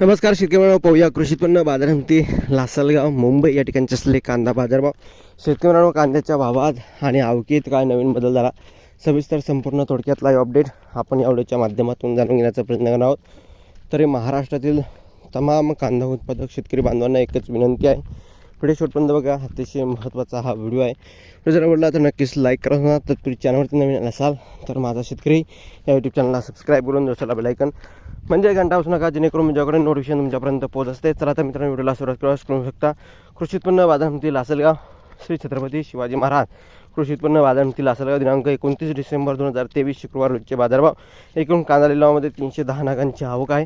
नमस्कार शेतकरी पाहूया कृषी उत्पन्न बाजार समिती लासलगाव मुंबई या ठिकाणचे असले कांदा बाजारभाव शेतकऱ्यांना कांद्याच्या भावात आणि आवकीत काय नवीन बदल झाला सविस्तर संपूर्ण थोडक्यात लाईव्ह अपडेट आपण या व्हिडिओच्या माध्यमातून जाणून घेण्याचा प्रयत्न करणार आहोत. तरी महाराष्ट्रातील तमाम कांदा उत्पादक शेतकरी बांधवांना एकच विनंती आहे व्हिडिओ शेवटपर्यंत बघा अतिशय महत्त्वाचा हा व्हिडिओ आहे. जर आवडला तर नक्कीच लाईक करा तर तुम्ही चॅनलवरती नवीन असाल तर माझा शेतकरी या यूट्यूब चॅनलला सबस्क्राईब करून दोस्याला बेलायकन म्हणजे घंटा असू नका जेणेकरून माझ्याकडे नोटिफिकेशन तुमच्यापर्यंत पोहोच असते चला तर मित्रांनो व्हिडिओला सुरुवात क्रॉस करू शकता कृषी उत्पन्न बाजार समिती लासलगाव श्री छत्रपती शिवाजी महाराज. कृषी उत्पन्न बाजार समिती लासलगाव दिनांक एकोणतीस डिसेंबर दोन हजार तेवीस शुक्रवार रोजचे बाजारभाव. एकूण कांदा लिलावामध्ये तीनशे दहा नागांची आवक आहे.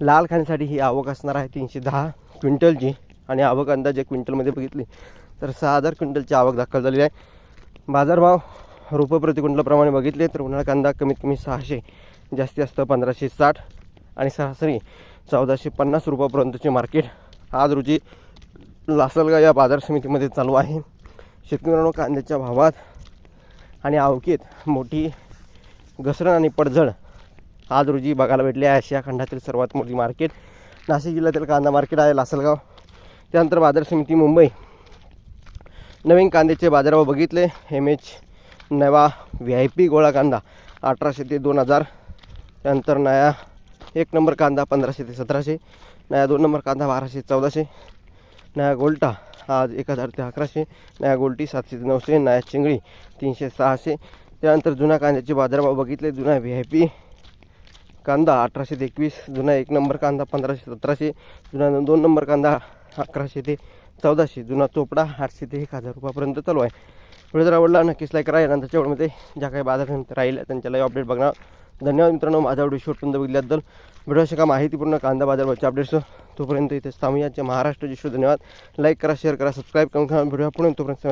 लाल खाण्यासाठी ही आवक असणार आहे तीनशे दहा क्विंटलची. आणि आवक अंदाजे क्विंटलमध्ये बघितली. तर सहा हजार क्विंटलची आवक दाखल झालेली आहे. बाजारभाव रुपये प्रति क्विंटलप्रमाणे बघितले तर उन्हाळा कांदा कमीत कमी सहाशे जास्तीत जास्त पंधराशे साठ आणि सरासरी चौदाशे पन्नास रुपयापर्यंतचे मार्केट. आज रोजी लासलगाव या बाजार समितीमध्ये चालू आहे. शेतकऱ्यांनो कांद्याच्या भावात आणि आवकीत मोठी घसरण आणि पडझड आज रोजी बघायला भेटली आहे. आशिया खंडातील सर्वात मोठी मार्केट. नाशिक जिल्ह्यातील कांदा मार्केट आहे लासलगाव. त्यानंतर बाजार समिती मुंबई. नवीन कांद्याचे बाजारभाव बघितले. एम एच नवा व्ही आय पी गोळा कांदा अठराशे ते दोन हजार. त्यानंतर नया एक नंबर कांदा पंधराशे ते सतराशे. नया दोन नंबर कांदा बाराशे चौदाशे. नया गोल्टा आज एक हजार ते अकराशे. नया गोल्टी सातशे ते नऊशे. नया चिंगळी तीनशे सहाशे. त्यानंतर जुन्या कांद्याचे बाजारभाव बघितले. जुना व्ही आय पी कांदा अठराशे ते एकवीस. जुना एक नंबर कांदा पंधराशे सतराशे. जुना दोन नंबर कांदा अकराशे ते चौदाशे. जुना चोपडा आठशे ते एक हजार रुपयापर्यंत चालू आहे. व्हिडिओ जर आवडला नक्कीच लाईक करा. यानंतर वेळेमध्ये ज्या काही बाजार राहील त्यांच्यालाही अपडेट बघणार. धन्यवाद मित्रांनो. माझा व्हिडिओ शेवटपर्यंत बघितल्याबद्दल. व्हिडिओ का माहितीपूर्ण कांदा बाजारवरचे अपडेट्स तोपर्यंत इथे थांबूया. महाराष्ट्र. जिशू धन्यवाद. लाईक करा शेअर करा सबस्क्राईब करून व्हिडिओ पुढे तोपर्यंत